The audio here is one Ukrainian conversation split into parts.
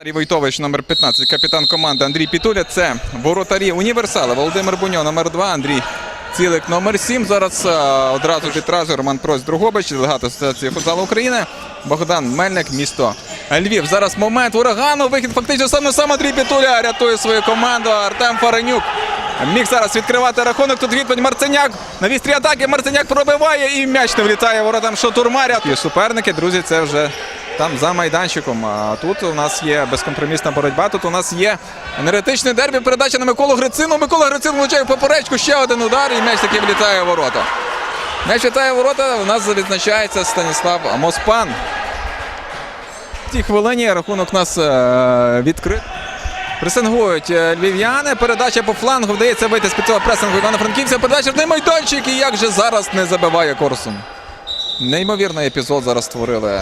Андрій Войтович, номер 15, капітан команди Андрій Пітуля. Це воротарі універсали. Володимир Буньо, номер 2, Андрій Цілик, номер 7. Зараз е, одразу підразу Роман Прось Другобич, делегат Асоціації футзалу України. Богдан Мельник, місто Львів. Зараз момент урагану. Вихід фактично саме сам Андрій Пітуля рятує свою команду. Артем Фаренюк міг зараз відкривати рахунок. Тут відповідь Марценяк. На вістрі атаки Марценяк пробиває і м'яч не влітає воротам Шотурмаря. І суперники, друзі, це вже там за майданчиком. А тут у нас є безкомпромісна боротьба. Тут у нас є енергетичне дербі. Передача на Миколу Грицину. Микола Грицин влучає в поперечку. Ще один удар, і м'яч таки влітає ворота. М'яч влітає ворота. У нас відзначається Станіслав Моспан. В цій хвилині рахунок у нас е, відкрит. Пресингують е, львів'яни. Передача по флангу вдається вийти з під цього пресингу Івана Франківця. Передача в майданчик. І як же зараз не забиває Корсун. Неймовірний епізод зараз створили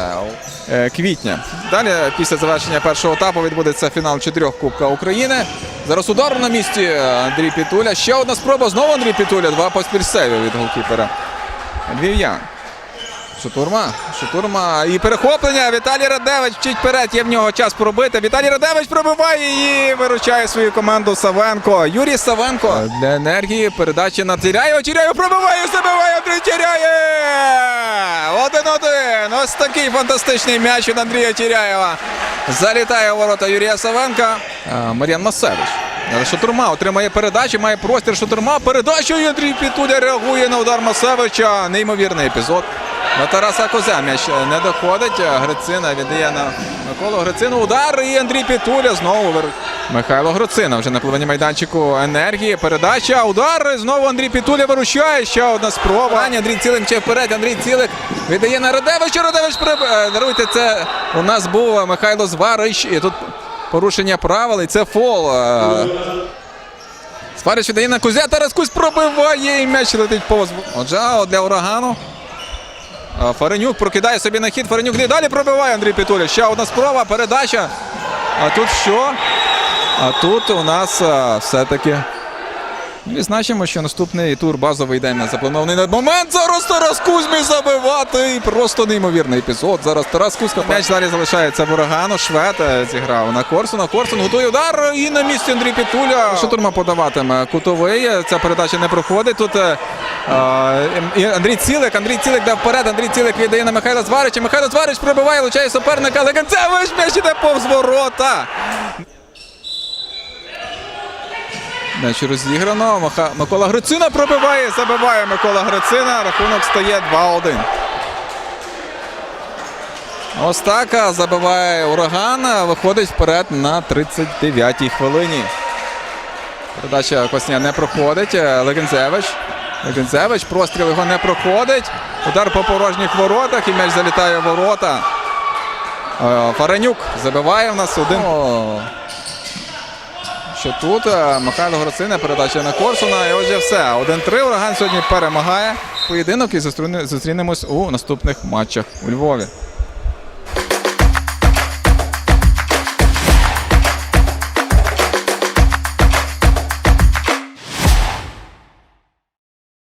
е, квітня. Далі, після завершення першого етапу, відбудеться фінал чотирьох Кубка України. Зараз удар на місці е, Андрій Пітуля. Ще одна спроба. Знову Андрій Пітуля. Два поспіль від голкіпера. Львів'ян. Шутурма. Шутурма. І перехоплення. Віталій Радевич вчить вперед. Є в нього час пробити. Віталій Радевич пробиває і виручає свою команду Савенко. Юрій Савенко для енергії. Передача на Тіряєва. Тіряєв пробиває, забиває Андрій Тіряєв. Один-один. Ось такий фантастичний м'яч від Андрія Тіряєва. Залітає у ворота Юрія Савенка. А, Мар'ян Масевич. Шатурма отримає передачу, має простір Шатурма. Передачу Андрій Пітуля реагує на удар Масевича. Неймовірний епізод. На Тараса Козя м'яч не доходить. Грицина віддає на Миколу Грицину. Удар і Андрій Пітуля знову вир... Михайло Грицина вже на половині майданчику енергії. Передача. Удар. Знову Андрій Пітуля вирушає. Ще одна спроба. Андрій Цілик ще вперед. Андрій Цілик віддає на Радевича. Радевич приб... е, Даруйте, це у нас був Михайло Зварич. І тут порушення правил. І це фол. Е, Сварич віддає на Кузя. Тарас Кузь пробиває і м'яч летить повз. Отже, для урагану. Фаренюк прокидає собі на хід. Фаренюк не далі пробиває Андрій Петуля. Ще одна спроба, передача. А тут що? А тут у нас все-таки. Відзначимо, що наступний тур базовий день на запланований на момент. Зараз Тарас Кузьмій забивати. І просто неймовірний епізод. Зараз Тарас Кузька. М'яч далі залишається в урагану. Швед е, зіграв на Корсуна. Корсун готує удар. І на місці Андрій Петуля. Шатурма подаватиме кутовий. Ця передача не проходить. Тут е, е, Андрій Цілик. Андрій Цілик дав вперед. Андрій Цілик віддає на Михайла Зварича. Михайло Зварич пробиває, влучає суперника. Але Гонцевич м'яч іде повз ворота. М'яч розіграно. Микола Грицина пробиває, забиває Микола Грицина. Рахунок стає 2-1. Ось так забиває ураган. Виходить вперед на 39-й хвилині. Передача Косня не проходить. Легензевич. Легензевич. Простріл його не проходить. Удар по порожніх воротах і м'яч залітає в ворота. Е, Фаренюк забиває в нас один. О, що тут е, Михайло Гроцина передача на Корсуна. І отже все. 1-3. Ураган сьогодні перемагає поєдинок і зустрінемось у наступних матчах у Львові.